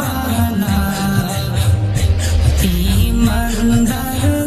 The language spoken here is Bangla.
বাহানা ইমানদার